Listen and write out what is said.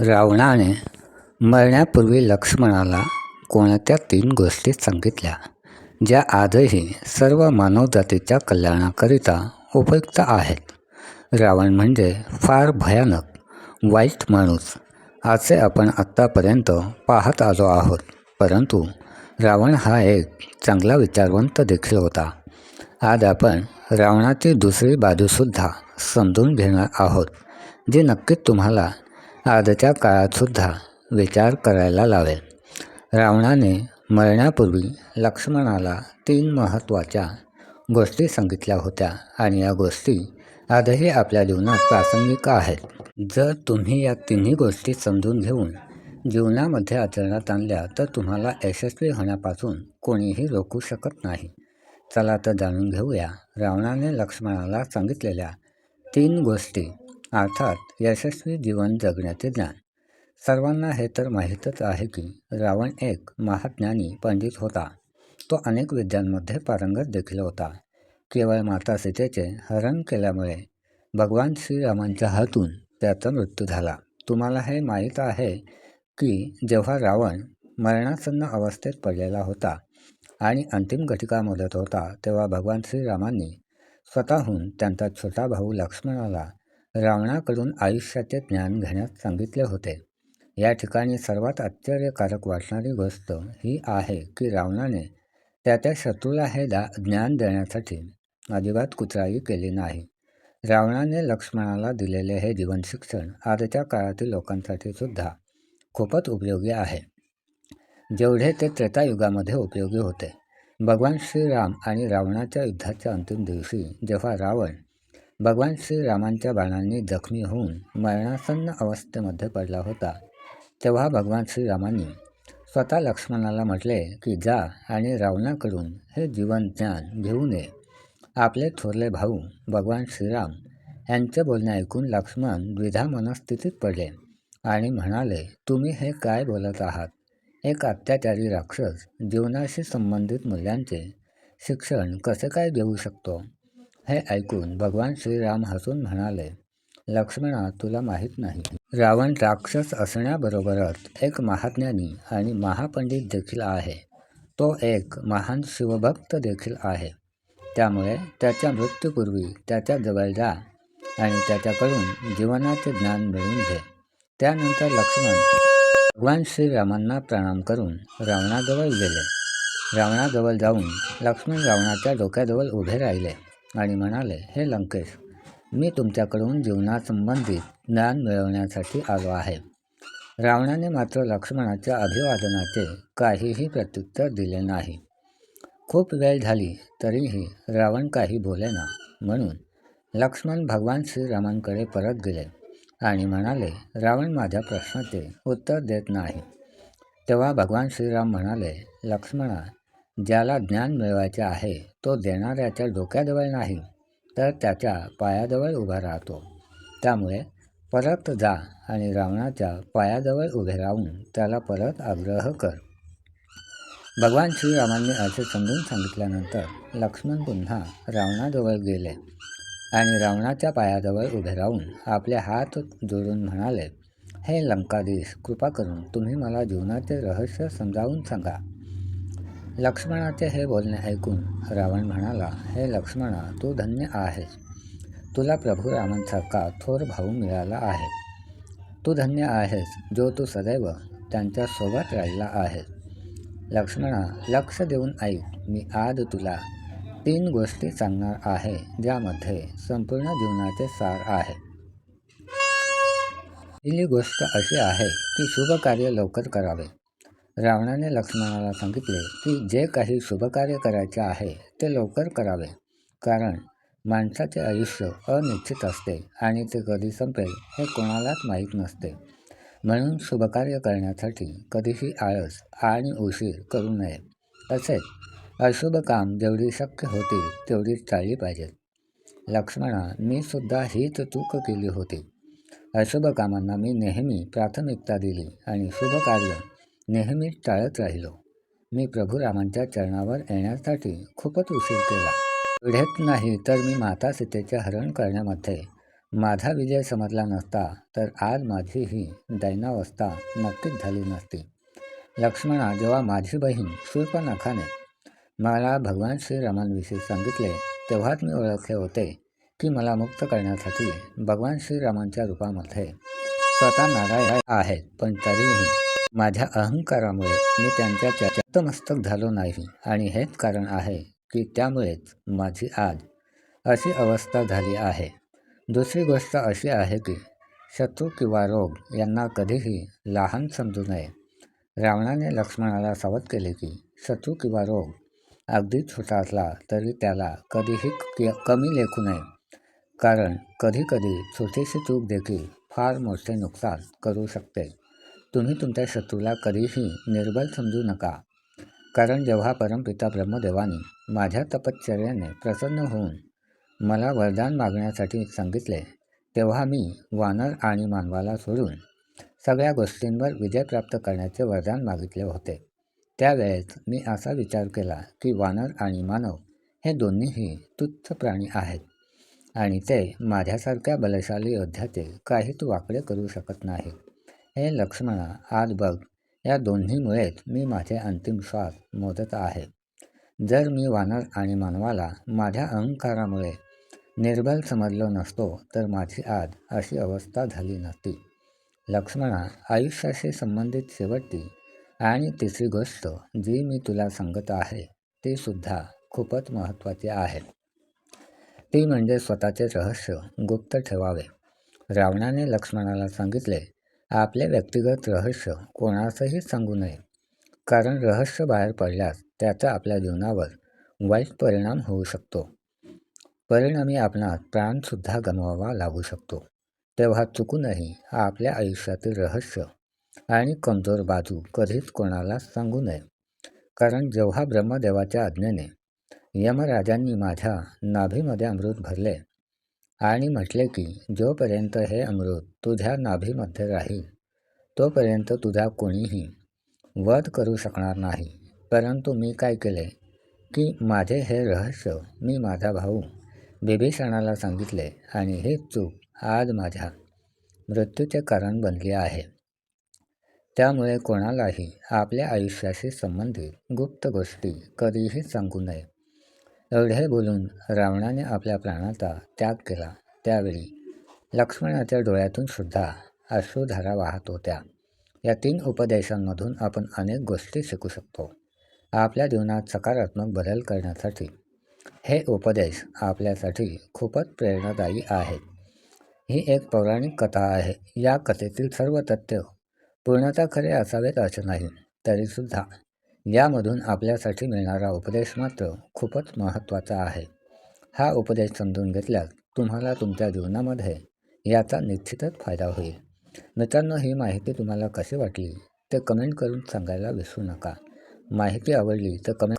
रावणाने मरण्यापूर्वी लक्ष्मणाला कोणत्या तीन गोष्टी सांगितल्या ज्या आजही सर्व मानवजातीच्या कल्याणाकरिता उपयुक्त आहेत? रावण म्हणजे फार भयानक वाईट माणूस असे आपण आत्तापर्यंत पाहत आलो आहोत. परंतु रावण हा एक चांगला विचारवंत देखील होता. आज आपण रावणाची दुसरी बाजूसुद्धा समजून घेणार आहोत जी नक्कीच तुम्हाला आजच्या काळातसुद्धा विचार करायला लावेल. रावणाने मरण्यापूर्वी लक्ष्मणाला तीन महत्त्वाच्या गोष्टी सांगितल्या होत्या आणि या गोष्टी आजही आपल्या जीवनात प्रासंगिक आहेत. जर तुम्ही या तिन्ही गोष्टी समजून घेऊन जीवनामध्ये आचरणात आणल्या तर तुम्हाला यशस्वी होण्यापासून कोणीही रोखू शकत नाही. चला तर जाणून घेऊया रावणाने लक्ष्मणाला सांगितलेल्या तीन गोष्टी अर्थात यशस्वी जीवन जगण्याचे ज्ञान. सर्वांना हे तर माहीतच आहे की रावण एक महाज्ञानी पंडित होता. तो अनेक विद्यांमध्ये पारंगत देखील होता. केवळ माता सीतेचे हरण केल्यामुळे भगवान श्रीरामांच्या हातून त्याचा मृत्यू झाला. तुम्हाला हे माहीत आहे की जेव्हा रावण मरणासन्न अवस्थेत पडलेला होता आणि अंतिम घटिका मोदत होता तेव्हा भगवान श्रीरामांनी स्वतःहून त्यांचा छोटा भाऊ लक्ष्मणाला रावणाकडून आयुष्याचे ज्ञान घेण्यास सांगितले होते. या ठिकाणी सर्वात आश्चर्यकारक वाटणारी गोष्ट ही आहे की रावणाने त्याच्या शत्रूला हे दा ज्ञान देण्यासाठी अजिबात कुचराई केली नाही. रावणाने लक्ष्मणाला दिलेले हे जीवन शिक्षण आजच्या काळातील लोकांसाठी सुद्धा खूपच उपयोगी आहे. जेवढे ते त्रेतायुगामध्ये उपयोगी होते. भगवान श्रीराम आणि रावणाच्या युद्धाच्या अंतिम दिवशी जेव्हा रावण भगवान श्रीरामांच्या बाणांनी जखमी होऊन मरणासन्न अवस्थेमध्ये पडला होता. तेव्हा भगवान श्रीरामांनी स्वतः लक्ष्मणाला म्हटले की जा आणि रावणाकडून हे जीवन ज्ञान घेऊन ये आपले थोरले भाऊ भगवान श्रीराम यांचे बोलणे ऐकून लक्ष्मण द्विधा मनस्थितीत पडले आणि म्हणाले तुम्ही हे काय बोलत आहात? एक अत्याचारी राक्षस जीवनाशी संबंधित मूल्यांचे शिक्षण कसे काय देऊ शकतो? हे ऐकून भगवान श्रीराम हसून म्हणाले लक्ष्मणा तुला माहीत नाही. रावण राक्षस असण्याबरोबरच एक महाज्ञानी आणि महापंडित देखील आहे. तो एक महान शिवभक्त देखील आहे. त्यामुळे त्याच्या मृत्यूपूर्वी त्याच्याजवळ जा आणि त्याच्याकडून जीवनाचे ज्ञान मिळवून घे. त्यानंतर लक्ष्मण भगवान श्रीरामांना प्रणाम करून रावणाजवळ गेले. रावणाजवळ जाऊन लक्ष्मण रावणाच्या डोक्याजवळ उभे राहिले. आणि म्हणाले हे लंकेश मी तुमच्याकडून जीवनासंबंधित ज्ञान मिळवण्यासाठी आलो आहे. रावणाने मात्र लक्ष्मणाच्या अभिवादनाचे काहीही प्रत्युत्तर दिले नाही. खूप वेळ झाली तरीही रावण काही बोलेना म्हणून लक्ष्मण भगवान श्रीरामांकडे परत गेले आणि म्हणाले रावण माझ्या प्रश्नाचे उत्तर देत नाही. तेव्हा भगवान श्रीराम म्हणाले लक्ष्मणा ज्याला ज्ञान मिळवायचे आहे तो देणाऱ्याच्या डोक्याजवळ नाही तर त्याच्या पायाजवळ उभा राहतो. त्यामुळे परत जा आणि रावणाच्या पायाजवळ उभे राहून त्याला परत आग्रह कर. भगवान श्रीरामांनी असे समजून सांगितल्यानंतर लक्ष्मण पुन्हा रावणाजवळ गेले आणि रावणाच्या पायाजवळ उभे राहून आपले हात जोडून म्हणाले हे लंकाधीश कृपा करून तुम्ही मला जीवनाचे रहस्य समजावून सांगा. लक्ष्मणाचे हे बोलणे ऐकून रावण म्हणाला हे लक्ष्मणा तू धन्य आहेस. तुला प्रभू रामांसारखा थोर भाऊ मिळाला आहे. तू धन्य आहेस जो तू सदैव त्यांच्यासोबत राहिला आहेस लक्ष्मणा लक्ष देऊन ऐक मी आज तुला तीन गोष्टी सांगणार आहे ज्यामध्ये संपूर्ण जीवनाचे सार आहे. पहिली गोष्ट अशी आहे की शुभ कार्य लवकर करावे. रावणाने लक्ष्मणाला सांगितले की जे काही शुभकार्य करायचे आहे ते लवकर करावे. कारण माणसाचे आयुष्य अनिश्चित असते आणि ते कधी संपेल हे कोणालाच माहीत नसते. म्हणून शुभकार्य करण्यासाठी कधीही आळस आणि उशीर करू नये. तसेच अशुभ काम जेवढी शक्य होतील तेवढीच टाळली पाहिजेत लक्ष्मणा मी सुद्धा हीच चूक केली होती. अशुभ कामांना मी नेहमी प्राथमिकता दिली आणि शुभ कार्य नेहमी टाळत राहिलो. मी प्रभू रामांच्या चरणावर येण्यासाठी खूपच उशीर केला. एवढेच नाही तर मी माता सीतेचे हरण करण्यामध्ये माझा विजय समजला नसता तर आज माझी ही दैनावस्था नक्कीच झाली नसती. लक्ष्मणा जेव्हा माझी बहीण शूर्पनखाने मला भगवान श्रीरामांविषयी सांगितले तेव्हाच मी ओळखले होते की मला मुक्त करण्यासाठी भगवान श्रीरामांच्या रूपामध्ये स्वतः नारायण आहेत पण तरीही माझ्या अहंकारामुळे मी त्यांच्या चतमस्तक झालो नाही. आणि हेच कारण आहे की त्यामुळेच माझी आज अशी अवस्था झाली आहे. दुसरी गोष्ट अशी आहे की शत्रू किंवा रोग यांना कधीही लहान समजू नये. रावणाने लक्ष्मणाला सावध केले की शत्रू किंवा रोग अगदी छोटा असला तरी त्याला कधीही कमी लेखू नये. कारण कधीकधी छोटीशी चूक देखील फार मोठे नुकसान करू शकते. तुम्ही तुमच्या शत्रूला कधीही निर्बल समजू नका. कारण जेव्हा परमपिता ब्रह्मदेवाने माझ्या तपश्चर्याने प्रसन्न होऊन मला वरदान मागण्यासाठी सांगितले तेव्हा मी वानर आणि मानवाला सोडून सगळ्या गोष्टींवर विजय प्राप्त करण्याचे वरदान मागितले होते. त्यावेळेस मी असा विचार केला की वानर आणि मानव हे दोन्हीही तुच्छ प्राणी आहेत आणि ते माझ्यासारख्या बलशाली योद्ध्याचे काहीच वाकडे करू शकत नाही हे लक्ष्मणा आज बघ या दोन्हीमुळेच मी माझे अंतिम श्वास मोजत आहे. जर मी वानर आणि मानवाला माझ्या अहंकारामुळे निर्बल समजलो नसतो तर माझी आज अशी अवस्था झाली नसती. लक्ष्मणा आयुष्याशी संबंधित शेवटची आणि तिसरी गोष्ट जी मी तुला सांगत आहे ती सुद्धा खूपच महत्त्वाची आहे. ती म्हणजे स्वतःचे रहस्य गुप्त ठेवावे. रावणाने लक्ष्मणाला सांगितले आपले व्यक्तिगत रहस्य कोणासही सांगू नये. कारण रहस्य बाहेर पडल्यास त्याचा आपल्या जीवनावर वाईट परिणाम होऊ शकतो. परिणामी आपणास प्राणसुद्धा गमवावा लागू शकतो. तेव्हा चुकूनही आपल्या आयुष्यातील रहस्य आणि कमजोर बाजू कधीच कोणाला सांगू नये. कारण जेव्हा ब्रह्मदेवाच्या आज्ञेने यमराजांनी माझ्या नाभीमध्ये अमृत भरले आणि म्हटले की जोपर्यंत हे अमृत तुझ्या नाभीमध्ये राहील तोपर्यंत तुझा कोणीही वध करू शकणार नाही. परंतु मी काय केले की माझे हे रहस्य मी माझा भाऊ बिभीषणाला सांगितले आणि हे चूक आज माझ्या मृत्यूचे कारण बनली आहे. त्यामुळे कोणालाही आपल्या आयुष्याशी संबंधित गुप्त गोष्टी कधीही सांगू नये. एवढे बोलून रावणाने आपल्या प्राणाचा त्याग केला. त्यावेळी लक्ष्मणाच्या डोळ्यातून सुद्धा अश्रुधारा वाहत होत्या. या तीन उपदेशांमधून आपण अनेक गोष्टी शिकू शकतो. आपल्या जीवनात सकारात्मक बदल करण्यासाठी हे उपदेश आपल्यासाठी खूपच प्रेरणादायी आहेत. ही एक पौराणिक कथा आहे. या कथेतील सर्व तथ्य पूर्णतः खरे असावेत असं नाही तरीसुद्धा यामधून आपल्यासाठी मिळणारा उपदेश मात्र खूपच महत्त्वाचा आहे. हा उपदेश समजून घेतल्यास तुम्हाला तुमच्या जीवनामध्ये याचा निश्चितच फायदा होईल. मित्रांनो ही माहिती तुम्हाला कशी वाटली ते कमेंट करून सांगायला विसरू नका. माहिती आवडली तर कमेंट